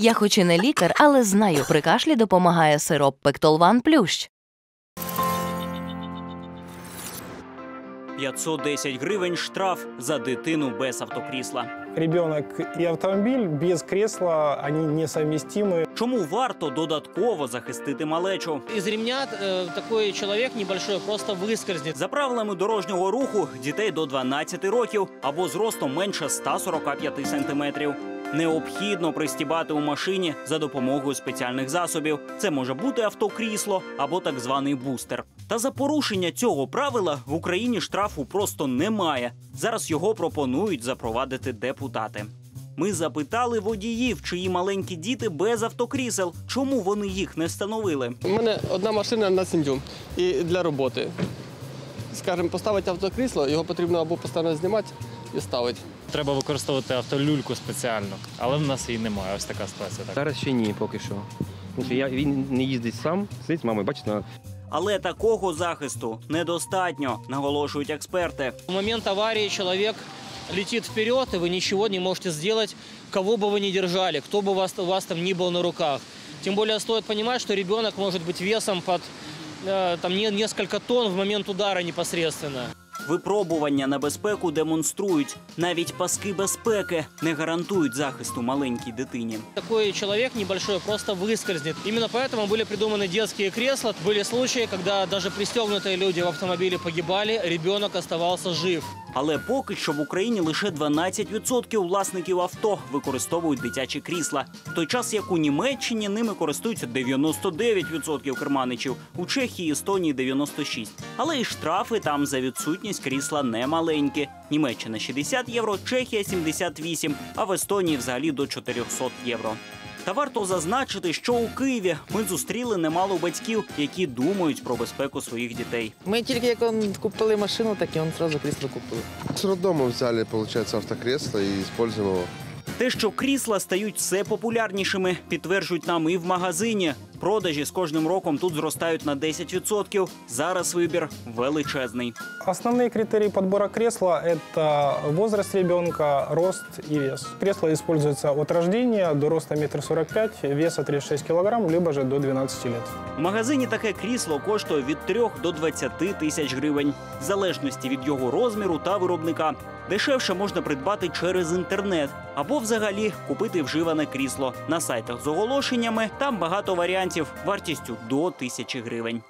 Я хоч і не лікар, але знаю, при кашлі допомагає сироп Пектолван Плющ. 510 гривень штраф за дитину без автокрісла. Ребенок и автомобиль без кресла, они несовместимы. Чому варто додатково захистити малечу? Из ремня э, такой человек небольшой просто выскользнет. За правилами дорожнього руху дітей до 12 років або зростом менше 145 сантиметрів. Необхідно пристібати у машині за допомогою спеціальних засобів. Це може бути автокрісло або так званий бустер. Та за порушення цього правила в Україні штрафу просто немає. Зараз його пропонують запровадити депутати. Ми запитали водіїв, чиї маленькі діти без автокрісел, чому вони їх не встановили. У мене одна машина на сім'ю і для роботи Скажімо, поставити автокрісло, його потрібно або постійно знімати і ставити. Треба використовувати автолюльку спеціально, але в нас її немає. Ось така ситуація. Так. Зараз ще ні, поки що. Тому що я, він не їздить сам, сидить з мамою, бачите, на Але такого захисту недостатньо, наголошують експерти. В момент аварии человек летит вперед, и вы ничего не можете сделать, кого бы вы ни держали, кто бы у вас, у вас там ни был на руках. Тем более стоит понимать, что ребенок может быть весом под э, там, несколько тонн в момент удара непосредственно. Випробування на безпеку демонструють. Навіть паски безпеки не гарантують захисту маленькій дитині. Такой человек небольшой просто выскользнет. Именно поэтому были придуманы детские кресла. Были случаи, когда даже пристегнутые люди в автомобиле погибали, ребенок оставался жив. Але поки що в Україні лише 12% власників авто використовують дитячі крісла. В той час як у Німеччині ними користуються 99% керманичів, у Чехії, Естонії 96%. Але і штрафи там за відсутність крісла не маленькі. Німеччина 60 євро, Чехія 78, а в Естонії взагалі до 400 євро. Та варто зазначити, що у Києві ми зустріли немало батьків, які думають про безпеку своїх дітей. Ми тільки як он купили машину, так і он одразу крісло купили. С роддома взяли, получается, автокресло и используем его. Те, що крісла стають все популярнішими, підтверджують нам і в магазині. Продажі з кожним роком тут зростають на 10%. Зараз вибір величезний. Основные критерии подбора кресла – это возраст ребенка, рост и вес. Кресло используется от рождения до роста 1,45 м, веса 36 кг, либо же до 12 лет. В магазині таке крісло коштує від 3 до 20 тисяч гривень, в залежності від його розміру та виробника. Дешевше можна придбати через інтернет або взагалі купити вживане крісло на сайтах з оголошеннями. Там багато варіантів вартістю до тисячі гривень.